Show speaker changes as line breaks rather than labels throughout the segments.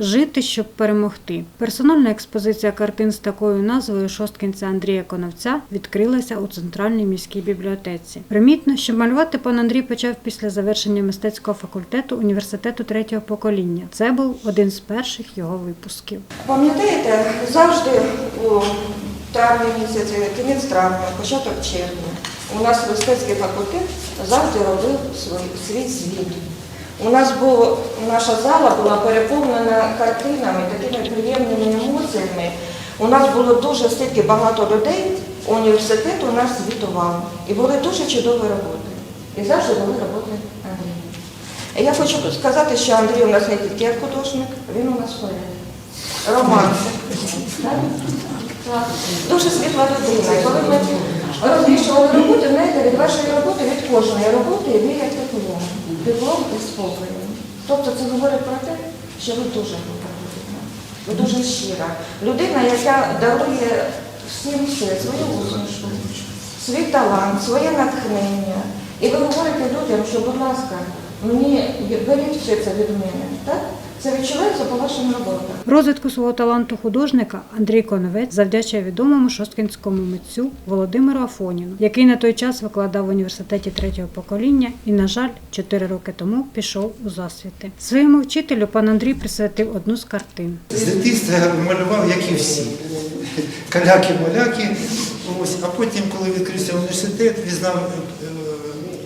Жити, щоб перемогти. Персональна експозиція картин з такою назвою шосткінця Андрія Коновця відкрилася у центральній міській бібліотеці. Примітно, що малювати пан Андрій почав після завершення мистецького факультету університету третього покоління. Це був один з перших його випусків.
Пам'ятаєте, завжди у травні місяці, кінець травня, початок червня, у нас мистецький факультет завжди робив свій, звіт. У нас був, наша зала була переповнена картинами, такими приємними емоціями. У нас було дуже стільки багато людей, університет у нас звітував. І були дуже чудові роботи. І завжди були роботи Андрія. Я хочу сказати, що Андрій у нас не тільки як художник, він у нас поет. Так. Дуже світла людина. Коли ми розміщували роботи, знаєте, від вашої роботи, від кожної роботи віє теплом. Теплом і спокоєм. Тобто це говорить про те, що ви дуже добра людина. Ви дуже щира. Людина, яка дарує всім все, свою усмішку, свій талант, своє натхнення. І ви говорите людям, що, будь ласка, мені беріть все це від мене. Так? Це відчувається по вашим роботам.
Розвитку свого таланту художника Андрій Коновець завдячує відомому шосткінському митцю Володимиру Афоніну, який на той час викладав в університеті третього покоління і, на жаль, чотири роки тому пішов у засвіти. Своєму вчителю пан Андрій присвятив одну з картин.
З дитинства малював, як і всі. Каляки-маляки. Ось. А потім, коли відкрився університет, візнав, е,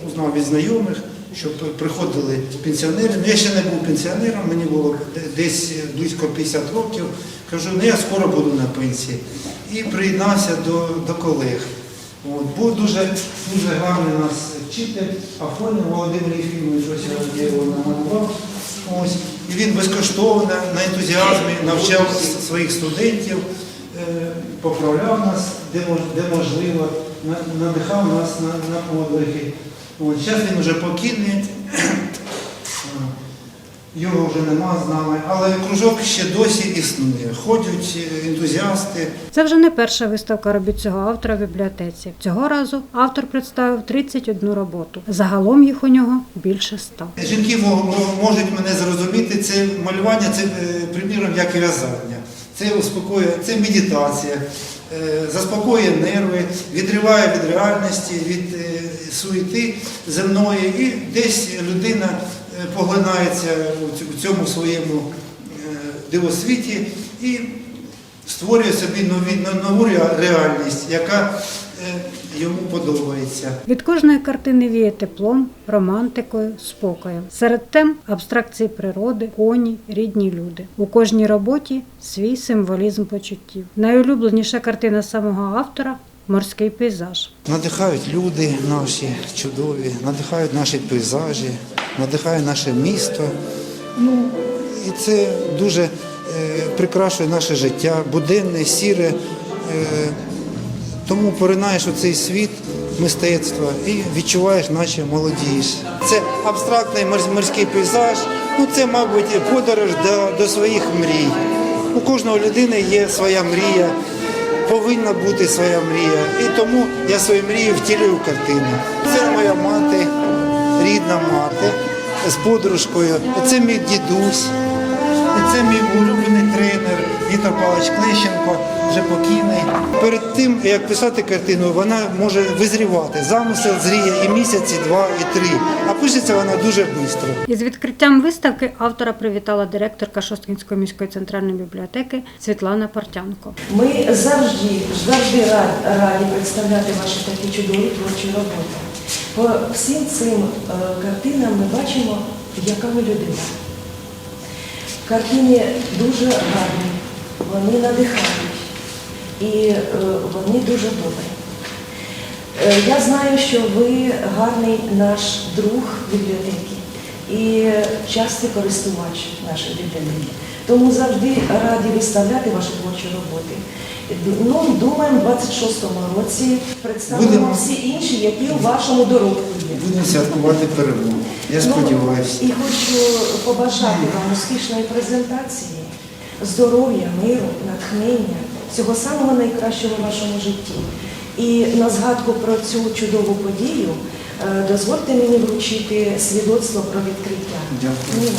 узнав від знайомих, що приходили пенсіонери. Ну, я ще не був пенсіонером, мені було десь близько 50 років. Кажу, ну я скоро буду на пенсії. І приєднався до, до колег. От. Був дуже, дуже гарний нас вчитель, Афонін Володимир Єфімович, ось я його намалював. І він безкоштовно на ентузіазмі навчав своїх студентів, е, поправляв нас, де, можливо, надихав нас на, на подвиги. От. Зараз він вже покійний, його вже нема з нами, але кружок ще досі існує. Ходять е, ентузіасти.
Це вже не перша виставка робіт цього автора в бібліотеці. Цього разу автор представив 31 роботу. Загалом їх у нього більше ста.
Жінки мо- мо- можуть мене зрозуміти, це малювання, це е, приміром як і в'язання. Це успокоює, це медитація, е, заспокоює нерви, відриває від реальності, від е, суєти земної, і десь людина е, поглинається у цьому своєму е, дивосвіті і створює собі нову реальність, яка е, йому подобається.
Від кожної картини віє теплом, романтикою, спокоєм. Серед тем абстракції природи, коні, рідні люди. У кожній роботі свій символізм почуттів. Найулюбленіша картина самого автора морський пейзаж.
Надихають люди наші чудові, надихають наші пейзажі, надихає наше місто. Ну, і це дуже е, прикрашує наше життя, буденне, сіре. Е, тому поринаєш у цей світ мистецтва і відчуваєш, наче молодієш. Це абстрактний морський пейзаж. Ну, це, мабуть, подорож до, до своїх мрій. У кожної людини є своя мрія повинна бути своя мрія. І тому я свою мрію втілюю в картину. Це моя мати, рідна мати з подружкою. Це мій дідусь. І це мій улюблений тренер Віктор Павлович Клещенко, вже покійний. Перед тим, як писати картину, вона може визрівати. Замисел зріє і місяць, і два, і три. А пишеться вона дуже швидко.
Із відкриттям виставки автора привітала директорка Шосткінської міської центральної бібліотеки Світлана Партянко.
Ми завжди, завжди раді, раді представляти ваші такі чудові творчі роботи. По всім цим е, картинам ми бачимо, яка ви людина. Картини дуже гарні, вони надихають. І е, вони дуже добрі. Е, Я знаю, що ви гарний наш друг бібліотеки і частий користувач нашої бібліотеки. Тому завжди раді виставляти ваші творчі роботи. Ну, думаємо, в 26-му році представимо
Будемо.
всі інші, які у вашому доробку є.
Будемо святкувати перемогу. Я сподіваюся.
Ну, і хочу побажати вам успішної презентації, здоров'я, миру, натхнення, всього самого найкращого в вашому житті. І на згадку про цю чудову подію дозвольте мені вручити свідоцтво про відкриття.
Дякую.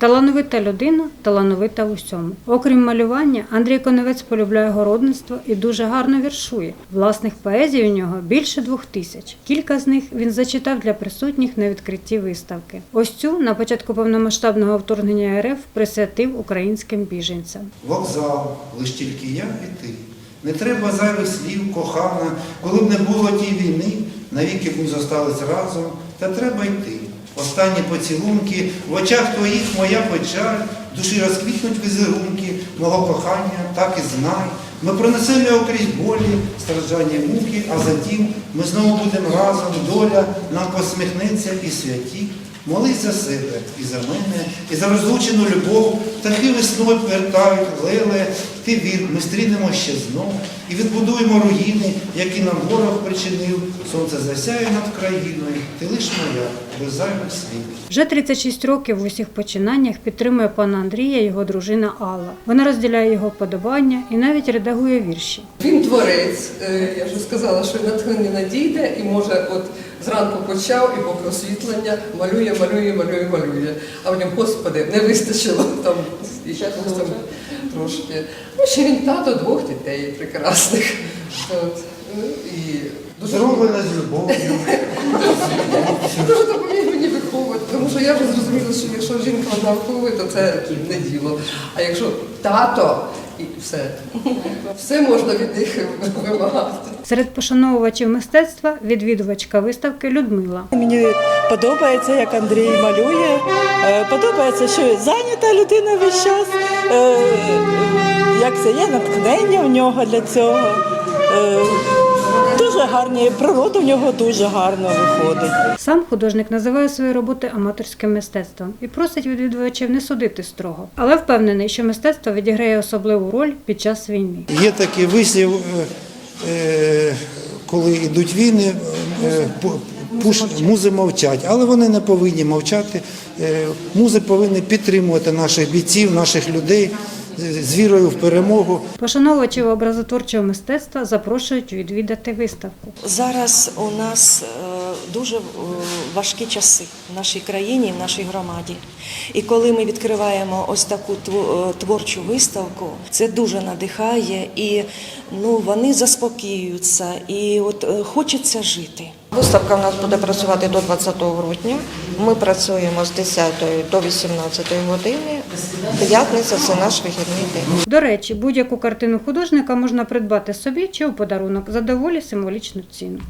Талановита людина, талановита в усьому. Окрім малювання, Андрій Коновець полюбляє городництво і дуже гарно віршує. Власних поезій у нього більше двох тисяч. Кілька з них він зачитав для присутніх на відкритті виставки. Ось цю на початку повномасштабного вторгнення РФ присвятив українським біженцям.
Вокзал, лиш тільки я і ти. Не треба зайвих слів, кохана, коли б не було тій війни, навіки б ми зостались разом, та треба йти. Останні поцілунки, в очах твоїх моя печаль, душі розквітнуть візерунки мого кохання, так і знай. Ми пронесемо його крізь болі, страждання муки, а затім ми знову будемо разом, доля нам посміхнеться і святі. Молись за себе і за мене, і за розлучену любов, птахи весною повертають, леле, ти вір, ми стрінемо ще знов і відбудуємо руїни, які нам ворог причинив. Сонце засяє над країною, ти лиш моя, без зайвих слів.
Вже 36 років в усіх починаннях підтримує пана Андрія його дружина Алла. Вона розділяє його вподобання і навіть редагує вірші.
Він творець. Е, Я вже сказала, що натхнення надійде і може от зранку почав і поки освітлення малює, малює, малює, малює. А в ньому, господи, не вистачило там і ще там трошки. Ну, ще він тато двох дітей прекрасних. От. Ну, І дуже
Зроблено з любов'ю.
Дуже допоміг мені виховувати, тому що я вже зрозуміла, що якщо жінка одна виховує, то це не діло. А якщо тато все, все можна від них вимагати.
Серед пошановувачів мистецтва відвідувачка виставки Людмила.
Мені подобається, як Андрій малює. Е, Подобається, що зайнята людина весь час. Е, е, Як це є натхнення в нього для цього. Дуже гарні, природа в нього дуже гарно виходить.
Сам художник називає свої роботи аматорським мистецтвом і просить відвідувачів не судити строго, але впевнений, що мистецтво відіграє особливу роль під час війни.
Є такий вислів, е, е, коли йдуть війни, е, пуш- музи мовчать, але вони не повинні мовчати. Музи повинні підтримувати наших бійців, наших людей з- вірою в перемогу.
Пошановувачів образотворчого мистецтва запрошують відвідати виставку.
Зараз у нас е, дуже е, важкі часи в нашій країні, в нашій громаді. І коли ми відкриваємо ось таку е, творчу виставку, це дуже надихає і ну, вони заспокоюються, і от хочеться жити.
Виставка у нас буде працювати до 20 грудня. Ми працюємо з 10 до 18 години. П'ятниця це наш вихідний день.
До речі, будь-яку картину художника можна придбати собі чи у подарунок за доволі символічну ціну.